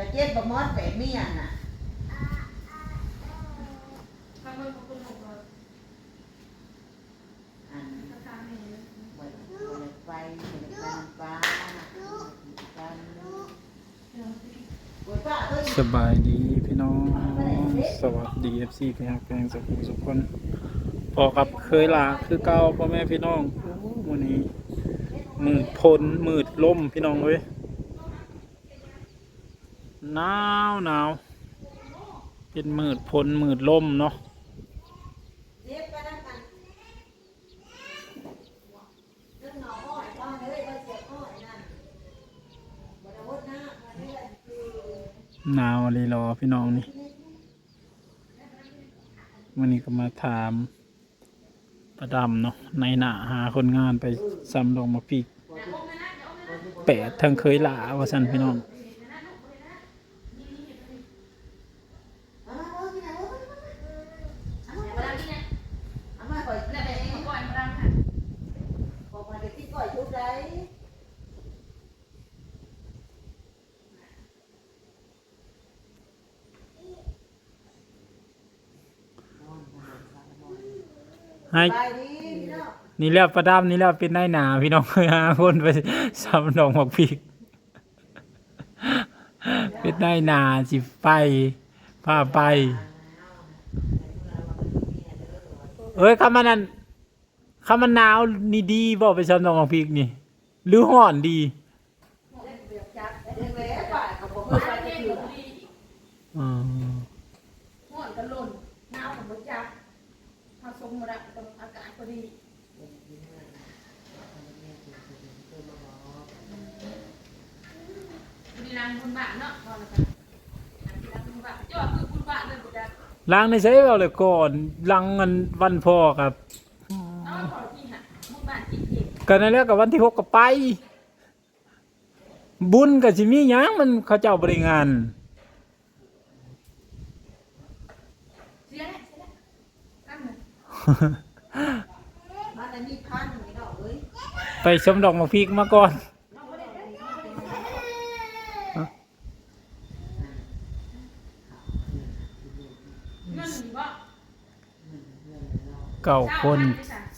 ระเจี๊ยบบมอดแปดเมียน่ะทำเงินของคุณหกร้อยอันราคาแพงบ่บ่ได้ไปบ่ได้ไปน้ำปลากันโอ้ยป้าเอ้ยสบายดีพี่น้อง สวัสดีเอฟซีพี่ฮักแพงสุขุสุขคนพอกับเคยลาคือเก่าพ่อแม่พี่น้องโอ้วันนี้มืดพลมืดล่มพี่น้องเว้ย หนาวหนาวเป็นมืดพลมืดล่มเนาะเจี๊ยบไปนั่งกันเรื่องหนาเอ้ยว่าเสียอ้อยนั่นบ่ได้วดหน้ามาเรื่อยคือหนาวอะไรรอพี่น้องนี่วันนี้ก็มาถามประดำเนาะในหนาหาคนงานไปซ้ำลงมาพีกแปดทั้งเคยลาว่าสันพี่น้อง เอามาเอาที่ไหนเอามาเอามา มาดังที่เนี่ย เอามาก่อย แล้วแต่มาก่อนมาดังค่ะ บอกมาเดี๋ยวที่ก่อยชุบได้ ให้ไปดีพี่น้องนี่แล้วประดำนี่แล้วเป็นนายหนาพี่น้องเคยหาคนไปซ้ำลงมาพีกเป็นนายหนาสิไปพาไป เอ้ยคำมันนั้นคำมันหนาวนี่ดีบอกไปซ้ำลงมาพีกนี่ หรือห่อนดีจับเด็กแล้วป่าเขาบอกมาว่าเที่จะยงออยู่ยู่ดีอืมห่อนกันหล่นหนาวกับมดจับผสมมาดับกับอากาศพอดีบุรีรัมย์คุณบ้านเนาะก่อนละ ล้างในใช้เอาเลยก่อนล้างมันวันพ่อครับเอาขอที่หะหมู่บ้านจริงกันนั่นแหล้วกับวันที่หกก็ไป บุญกับสิมีหยังมันเขาเจ้าบริงานเสียแล้วเสียแล้วตั้งเลย มันอันนี้พันพี่น้องเอ้ย ไปชมดอกมะพริกมาก่อนเงินหรือว่าเก้าคน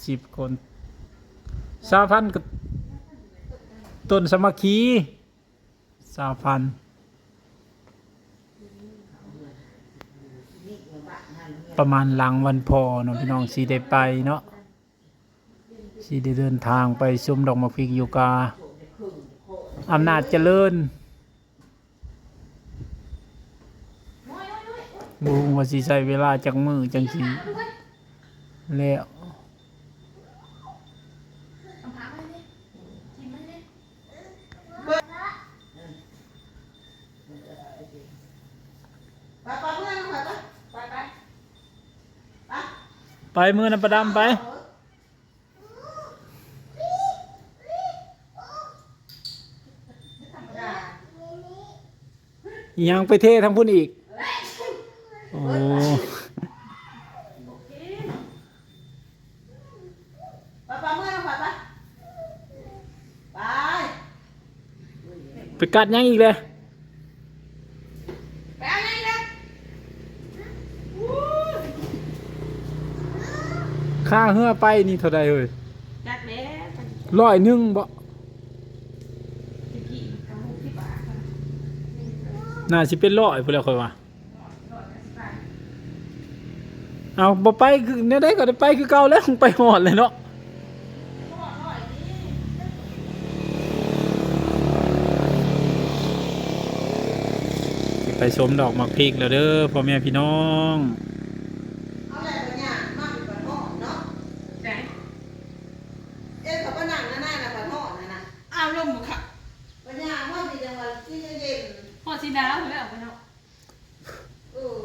สิบคนสาพันกับต้นสมัคีสาพันนี่เงินบาทนั่นเงินประมาณหลังวันพอเนาะพี่น้องสีได้ไปเนาะ สีได้เดินทางไปชมดอกมะพริกอยู่กาอำนาจเจริญโอ้ยโอ้ยโอ้ยบุงว่าสิใช้เวลาจังมือจังสีแล้วไปไปไปไปไปไปไปมือน้ำประดำไป ธรรมดา ยังไปเททั้งพุ่นอีก โอ้ไปไปเพื่อนไปไปไปไปกัดยังอีกเลยไปเอาไงล่ะค่าเหือไปนี่เท่าใดเอ้ยจัดแล้วร้อยหนึ่งบ่ จะกินกับมุกที่บ้าน น่าสิเป็นร้อยพุ่นแล้วค่อยว่าเอาบ่ไปคือเนี่ยได้ก็ได้ไปคือเก่าแล้วไปหอดเลยเนาะไปชมดอกมะพริกแล้วเด้อพ่อแม่พี่น้อง เอาแหละปัญญามาเป็นปัญหาเนาะ ไหน เอ๊ะเขาไปนั่งนั่นน่ะปัญหานั่นน่ะ อ้าวลมค่ะ ปัญญาว่ามีจังหวัดที่เย็น พอสีดาวเลยเอาไปเนาะ เออ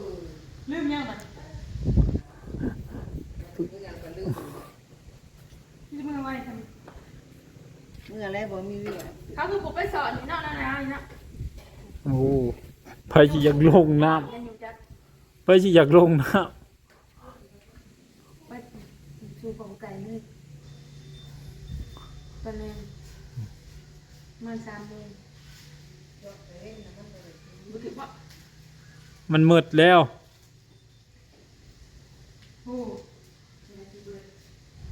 ลืมยังบัด ยังก็ลืมลืมมือไว้ทำเมื่อไรบ่มีเวียเขาคือผมไปสอนนี่เนาะนานานี่เนาะโอ้ไปสิอยากลงน้ำยังอยู่จัดไปสิอยากลงน้ไปสู่ของไก่เลยตอนนี้มาสามโมงบุถึงมันมืดแล้ว โอ้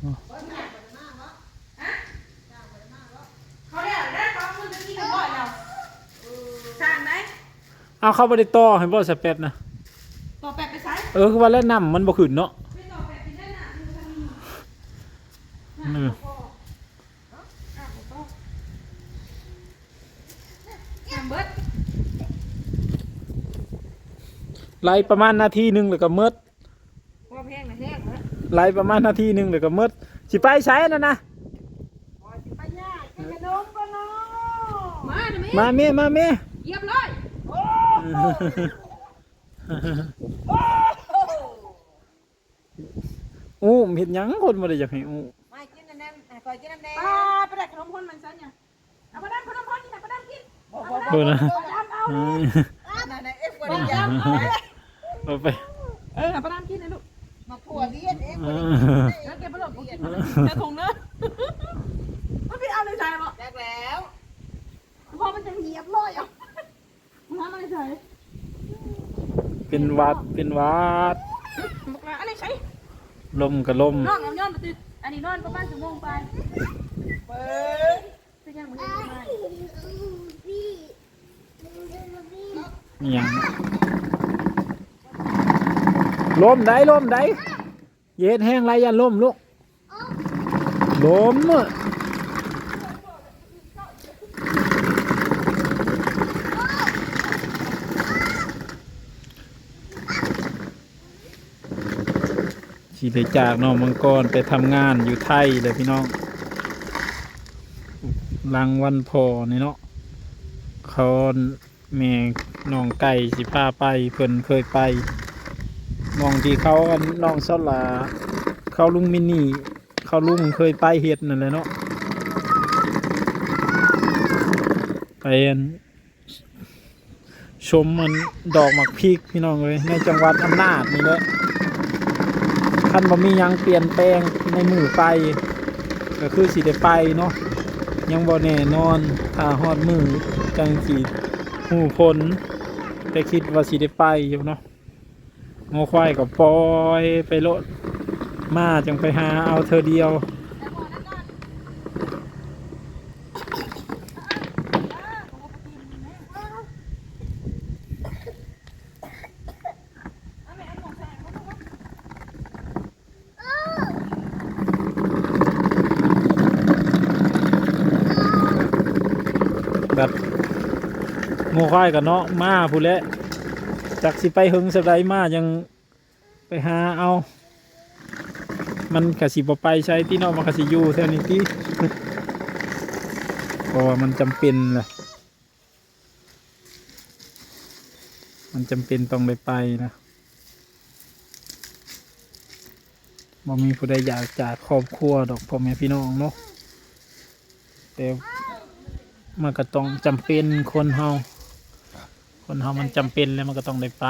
บ่จ้างบ่ได้มาบ่ ฮะ จ้างบ่ได้มาบ่ เขาเรียกได้เขาเงินจะกินกันบ่อยแล้วสร้างไหม เอาเข้าไปได้ต่อให้บ่สเปดนะต่อแปดไปใช้เออคือว่าแล้วน้ำมันบ่ขึ้นเนาะไม่ต่อแปดไปได้น่ะมันจะมีอืมอะผมก็ทำเบิดไล่ประมาณนาทีหนึงแล้วก็มืดว่าแพงนะแพงเหรอไล่ประมาณนาทีหนึงแล้วก็มืดสิไปใช้นั่นนะไปย่ากินขนมปะเนาะมาเดี๋ยวมาเมมาเมเยี่ยมเลย อู้มเห็นหยังคนบ่ได้อยากให้อู้มากินน้ำแน่ให้คอยกินน้ำแน่อ่าไปได้ขนมพนมันซะเนี่ยเอาไปได้ขนมพนนี่นะไปได้กินบ่บ่บ่เบิ่งนะเอาดำเอาอืมนั่นน่ะเอ็กบ่ได้จ้างเอาไปเออไปได้กินนะลูกมาขัวเลี้ยนเอ็กเอบ่ได้อแล้วแกไปหลบกินแกคงเนอะมันพี่เอาเลยใช่ปะ แรกแล้ว พอมันจะเหยียบลอยอะมันทำอะไรใช่ เป็น หวัดเป็นหวัดอันนี้ใช่ลมกับลมนอนเอาย้อนมาติดอันนี้นอนประมาณชั่วโมงไปเบิ่งเป็นยังไงไม่อิหยังลมได้ลมได้เย็ดแห้งไรยันลมลูกลมอะ สิได้จากน้องมังกรไปทำงานอยู่ไทยเลยพี่น้องรางวันพอนี่เนาะเขาแม่น้องไก่สิพาไปเพิ่นเคยไปมองที่เขากันน้องสลาเขาลุงมินนี่เขาลุงเคยไปเฮ็ดนั่นแหละเนาะไปอันชมมันดอกหมักพริกพี่น้องเลยในจังหวัดอำนาจนี่แหละ คันบ่มียังเปลี่ยนแปลงในมือไป ก็คือสิได้ไปเนาะยังบ่แน่นอนถ้าฮอดมือจังสิฮู้ผลแต่คิดว่าสิได้ไปอยู่เนาะงอควายก็ปล่อยไปโลดมาจังไปหาเอาเธอเดียว งูควายกับเนาะมาผู้และจากสิไปหึงสไดมายังไปหาเอา มันกะสิบไปใช้ที่นอกมันกะสิอยู่เท่านี้ที่เพราะว่ามันจำเป็นแหละมันจำเป็นต้องได้ไปนะบ่มีผู้ใดอยากจากครอบครัวดอกพ่อแม่พี่น้องเนาะแต่มันก็ต้องจำเป็นคนเฮา คนเฮามันจำเป็นแล้วมันก็ต้องได้ไป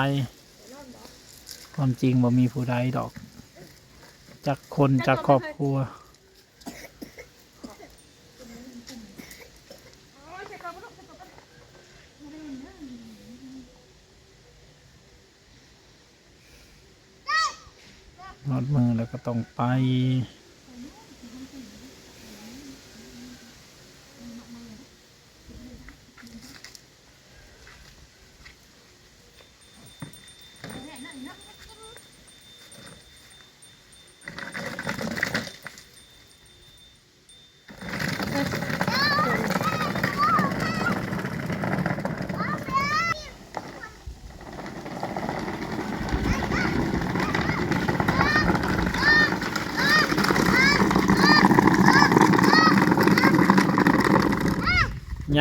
ความจริงบ่มีผู้ใดดอก จากคนจากครอบครัว นอดมือแล้วก็ต้องไป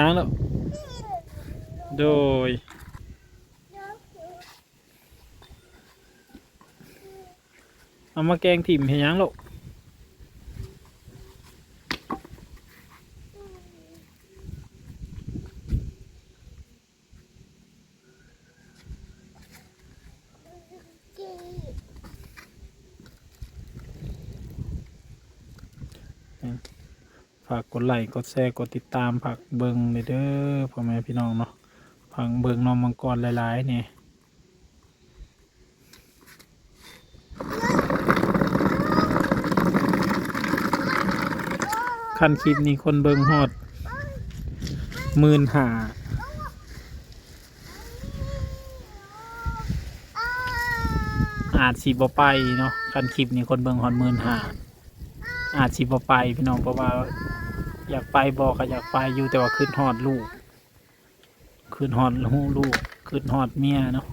ยังแล้ว โดย เอามาแกงถิ่มเห็นยังหรอก ไลค์กดแชร์กดติดตามผักเบิงเด้อพ่อแม่พี่น้องเนาะผักเบิงนอมมังกรหลายๆเนี่ยขั้นคลิปนี้คนเบิงหอดมื่นหาอาจสิบไปเนาะคันคลิปนี้คนเบิงหอดมื่นหาอาจสิบไปพี่น้องเพราะว่า อยากไปบอกก็อยากไปอยู่แต่ว่าขึ้นฮอดลูกขึ้นฮอดลูกลูกขึ้นฮอดเมียเนาะ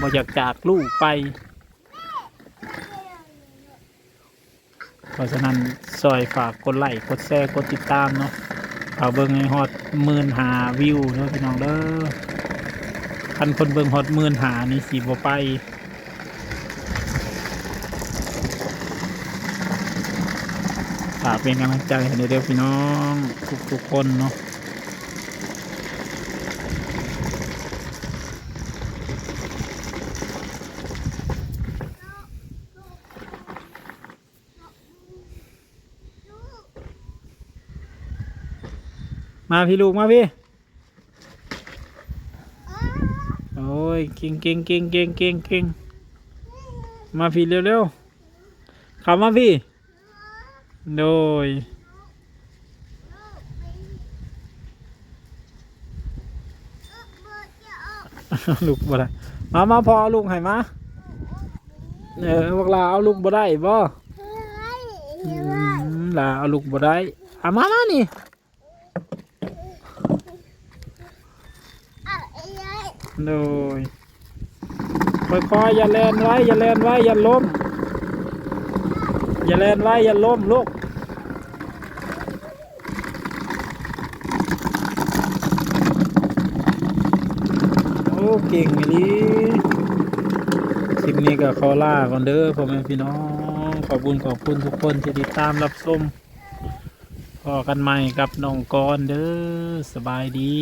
บ่อยากจากลูกไป เพราะฉะนั้นซอยฝากกดไลค์กดแชร์กดติดตามเนาะเอาเบิ่งให้ฮอดหมื่นหาวิวเนาะพี่น้องเด้อคันคนเบิ่งฮอดหมื่นหานี่สิบ่ไป ฝากเป็นกำลังใจให้เด้อพี่น้องทุกๆคนเนาะมาพี่ลูกมาพี่ โอ้ยเก่งเก่งเก่งเก่งเก่งเก่งมาพี่เร็วๆข้ามาพี่ โดยลูกบ่ได้มามาพอเอาลูกให้มาเออพวกลาเอาลูกบ่ได้บ่อืมลาเอาลูกบ่ได้อะมามานี่โดยค่อยๆอย่าแลนไว้อย่าแลนไว้อย่าล้มอย่าแลนไว้อย่าล้มลูก เก่งอีหลีคลิปนี้ก็ขอลาก่อนเด้อพ่อแม่พี่น้อง ขอบคุณขอบคุณทุกคนที่ติดตามรับชมพอกันใหม่กับน้องกอนเด้อสบายดี